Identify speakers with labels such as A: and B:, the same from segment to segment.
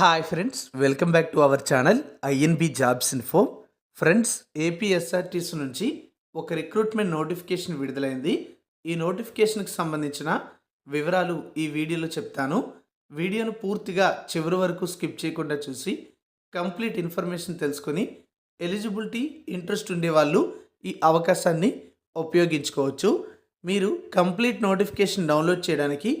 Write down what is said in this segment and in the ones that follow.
A: Hi friends welcome back to our channel INB jobs info friends APSRTC నుంచి ఒక recruitment notification విడుదలైంది. ఈ నోటిఫికేషన్కి సంబంధించిన వివరాలు ఈ వీడియోలో చెప్తాను. వీడియోను పూర్తిగా చివరి వరకు స్కిప్ చేయకుండా చూసి కంప్లీట్ ఇన్ఫర్మేషన్ తెలుసుకొని ఎలిజిబిలిటీ ఇంట్రెస్ట్ ఉండేవాళ్ళు ఈ అవకాశాన్ని ఉపయోగించుకోవచ్చు. మీరు కంప్లీట్ నోటిఫికేషన్ డౌన్లోడ్ చేయడానికి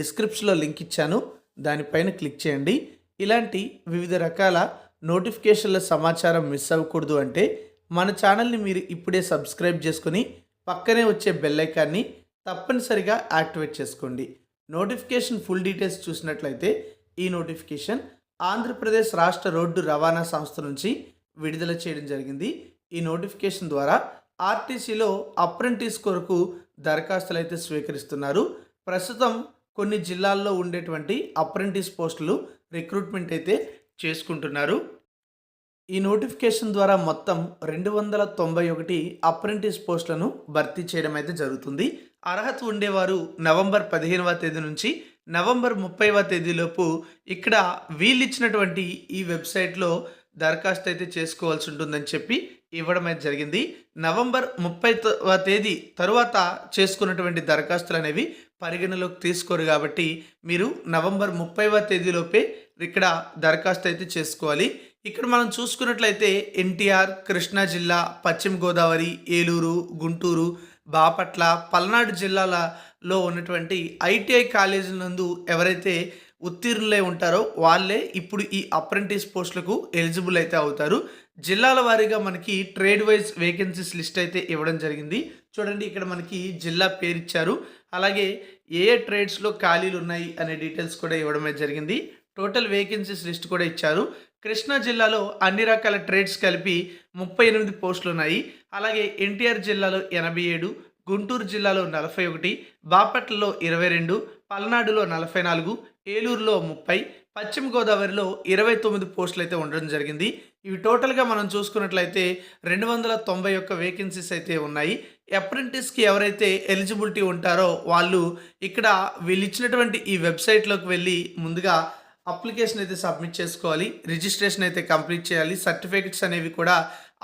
A: డిస్క్రిప్షన్లో లింక్ ఇచ్చాను. దానిపైన క్లిక్ చేయండి. ఇలాంటి వివిధ రకాల నోటిఫికేషన్ల సమాచారం మిస్ అవ్వకూడదు అంటే మన ఛానల్ని మీరు ఇప్పుడే సబ్స్క్రైబ్ చేసుకుని పక్కనే వచ్చే బెల్లైకాన్ని తప్పనిసరిగా యాక్టివేట్ చేసుకోండి. నోటిఫికేషన్ ఫుల్ డీటెయిల్స్ చూసినట్లయితే ఈ నోటిఫికేషన్ ఆంధ్రప్రదేశ్ రాష్ట్ర రోడ్డు రవాణా సంస్థ నుంచి విడుదల చేయడం జరిగింది. ఈ నోటిఫికేషన్ ద్వారా ఆర్టీసీలో అప్రెంటిస్ కొరకు దరఖాస్తులు అయితే స్వీకరిస్తున్నారు. ప్రస్తుతం కొన్ని జిల్లాల్లో ఉండేటువంటి అప్రెంటిస్ పోస్టులు రిక్రూట్మెంట్ అయితే చేసుకుంటున్నారు. ఈ నోటిఫికేషన్ ద్వారా మొత్తం రెండు వందల తొంభై ఒకటి అప్రెంటిస్ పోస్టులను భర్తీ చేయడం అయితే జరుగుతుంది. అర్హత ఉండేవారు నవంబర్ పదిహేనవ తేదీ నుంచి నవంబర్ ముప్పైవ తేదీలోపు ఇక్కడ వీళ్ళు ఇచ్చినటువంటి ఈ వెబ్సైట్లో దరఖాస్తు అయితే చేసుకోవాల్సి ఉంటుందని చెప్పి ఇవ్వడం అయితే జరిగింది. నవంబర్ ముప్పై తేదీ తరువాత చేసుకున్నటువంటి దరఖాస్తులు అనేవి పరిగణలోకి తీసుకోరు కాబట్టి మీరు నవంబర్ ముప్పైవ తేదీలోపే ఇక్కడ దరఖాస్తు అయితే చేసుకోవాలి. ఇక్కడ మనం చూసుకున్నట్లయితే ఎన్టీఆర్ కృష్ణా జిల్లా పశ్చిమ గోదావరి ఏలూరు గుంటూరు బాపట్ల పల్నాడు జిల్లాలలో ఉన్నటువంటి ఐటీఐ కాలేజీల నందు ఎవరైతే ఉత్తీర్ణులై ఉంటారో వాళ్ళే ఇప్పుడు ఈ అప్రెంటిస్ పోస్టులకు ఎలిజిబుల్ అయితే అవుతారు. జిల్లాల వారీగా మనకి ట్రేడ్ వైజ్ వేకెన్సీస్ లిస్ట్ అయితే ఇవ్వడం జరిగింది. చూడండి ఇక్కడ మనకి జిల్లా పేరు ఇచ్చారు అలాగే ఏ ఏ ట్రేడ్స్లో ఖాళీలు ఉన్నాయి అనే డీటెయిల్స్ కూడా ఇవ్వడం జరిగింది. టోటల్ వేకెన్సీస్ లిస్ట్ కూడా ఇచ్చారు. కృష్ణా జిల్లాలో అన్ని రకాల ట్రేడ్స్ కలిపి ముప్పై ఎనిమిది పోస్టులు ఉన్నాయి. అలాగే ఎన్టీఆర్ జిల్లాలో ఎనభై ఏడు గుంటూరు జిల్లాలో నలభై ఒకటి బాపట్లలో ఇరవై రెండు పల్నాడులో నలభై నాలుగు ఏలూరులో ముప్పై పశ్చిమ గోదావరిలో ఇరవై తొమ్మిది పోస్టులు అయితే ఉండడం జరిగింది. ఇవి టోటల్గా మనం చూసుకున్నట్లయితే రెండు వందల తొంభై ఒక్క వేకెన్సీస్ అయితే ఉన్నాయి. అప్రెంటిస్కి ఎవరైతే ఎలిజిబిలిటీ ఉంటారో వాళ్ళు ఇక్కడ వీళ్ళు ఇచ్చినటువంటి ఈ వెబ్సైట్లోకి వెళ్ళి ముందుగా అప్లికేషన్ అయితే సబ్మిట్ చేసుకోవాలి. రిజిస్ట్రేషన్ అయితే కంప్లీట్ చేయాలి. సర్టిఫికెట్స్ అనేవి కూడా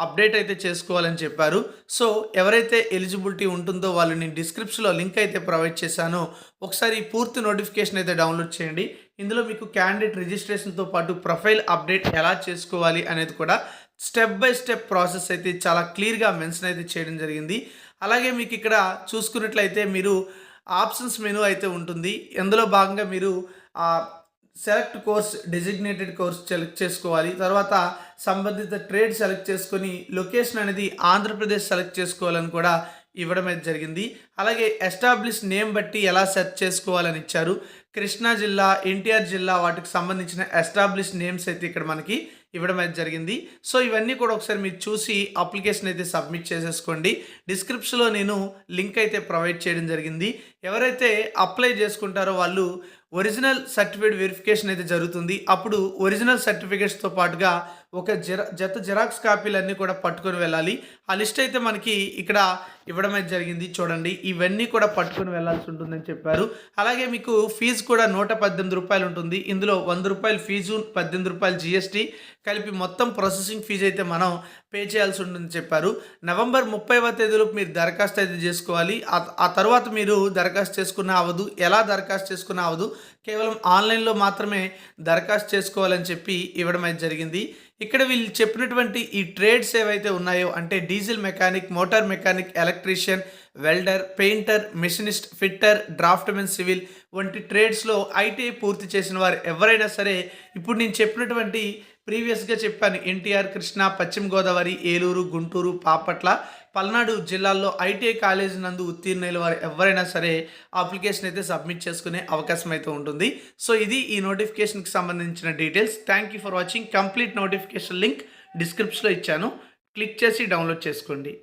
A: అప్డేట్ అయితే చేసుకోవాలని చెప్పారు. సో ఎవరైతే ఎలిజిబిలిటీ ఉంటుందో వాళ్ళు నేను డిస్క్రిప్షన్లో లింక్ అయితే ప్రొవైడ్ చేశానో. ఒకసారి పూర్తి నోటిఫికేషన్ అయితే డౌన్లోడ్ చేయండి. ఇందులో మీకు క్యాండిడేట్ రిజిస్ట్రేషన్తో పాటు ప్రొఫైల్ అప్డేట్ ఎలా చేసుకోవాలి అనేది కూడా స్టెప్ బై స్టెప్ ప్రాసెస్ అయితే చాలా క్లియర్గా మెన్షన్ అయితే చేయడం జరిగింది. అలాగే మీకు ఇక్కడ చూసుకున్నట్లయితే మీరు ఆప్షన్స్ మెనూ అయితే ఉంటుంది. అందులో భాగంగా మీరు select course designated course select చేసుకోవాలి. తర్వాత సంబంధిత ట్రేడ్ సెలెక్ట్ చేసుకొని లొకేషన్ అనేది ఆంధ్రప్రదేశ్ సెలెక్ట్ చేసుకోవాలని కూడా ఇవ్వడం అయితే జరిగింది. అలాగే ఎస్టాబ్లిష్ నేమ్ బట్టి ఎలా సెర్చ్ చేసుకోవాలని ఇచ్చారు. కృష్ణా జిల్లా ఎన్టీఆర్ జిల్లా వాటికి సంబంధించిన ఎస్టాబ్లిష్ నేమ్స్ అయితే ఇక్కడ మనకి ఇవ్వడం అయితే జరిగింది. సో ఇవన్నీ కూడా ఒకసారి మీరు చూసి అప్లికేషన్ అయితే సబ్మిట్ చేసేసుకోండి. డిస్క్రిప్షన్లో నేను లింక్ అయితే ప్రొవైడ్ చేయడం జరిగింది. ఎవరైతే అప్లై చేసుకుంటారో వాళ్ళు ఒరిజినల్ సర్టిఫికేట్ వెరిఫికేషన్ అయితే జరుగుతుంది. అప్పుడు ఒరిజినల్ సర్టిఫికేట్స్తో పాటుగా ఒక జెరా జత జెరాక్స్ కాపీలన్నీ కూడా పట్టుకొని వెళ్ళాలి. ఆ లిస్ట్ అయితే మనకి ఇక్కడ ఇవ్వడం అయితే జరిగింది. చూడండి ఇవన్నీ కూడా పట్టుకొని వెళ్ళాల్సి ఉంటుందని చెప్పారు. అలాగే మీకు ఫీజు కూడా నూట పద్దెనిమిది రూపాయలు ఉంటుంది. ఇందులో వంద రూపాయలు ఫీజు పద్దెనిమిది రూపాయలు జిఎస్టీ కలిపి మొత్తం ప్రాసెసింగ్ ఫీజు అయితే మనం పే చేయాల్సి ఉంటుందని చెప్పారు. నవంబర్ ముప్పైవ తేదీలోపు మీరు దరఖాస్తు అయితే చేసుకోవాలి. ఆ తర్వాత మీరు దరఖాస్తు చేసుకున్న అవదు. ఎలా దరఖాస్తు చేసుకున్న అవదు. కేవలం ఆన్లైన్లో మాత్రమే దరఖాస్తు చేసుకోవాలని చెప్పి ఇవ్వడం అయితే జరిగింది. ఇక్కడ వీళ్ళు చెప్పినటువంటి ఈ ట్రేడ్స్ ఏవైతే ఉన్నాయో అంటే diesel mechanic motor mechanic electrician welder painter machinist fitter draughtsmen civil వంటి ట్రేడ్స్లో ఐటీఐ పూర్తి చేసిన వారు ఎవరైనా సరే ఇప్పుడు నేను చెప్పినటువంటి ప్రీవియస్గా చెప్పాను. ఎన్టీఆర్ కృష్ణ పశ్చిమ గోదావరి ఏలూరు గుంటూరు పాపట్ల పల్నాడు జిల్లాల్లో ఐటీఐ కాలేజీ నందు ఉత్తీర్ణుల వారు ఎవరైనా సరే అప్లికేషన్ అయితే సబ్మిట్ చేసుకునే అవకాశం అయితే ఉంటుంది. సో ఇది ఈ నోటిఫికేషన్కి సంబంధించిన details. Thank you for watching. Complete notification link డిస్క్రిప్షన్లో ఇచ్చాను. క్లిక్ చేసి డౌన్లోడ్ చేసుకోండి.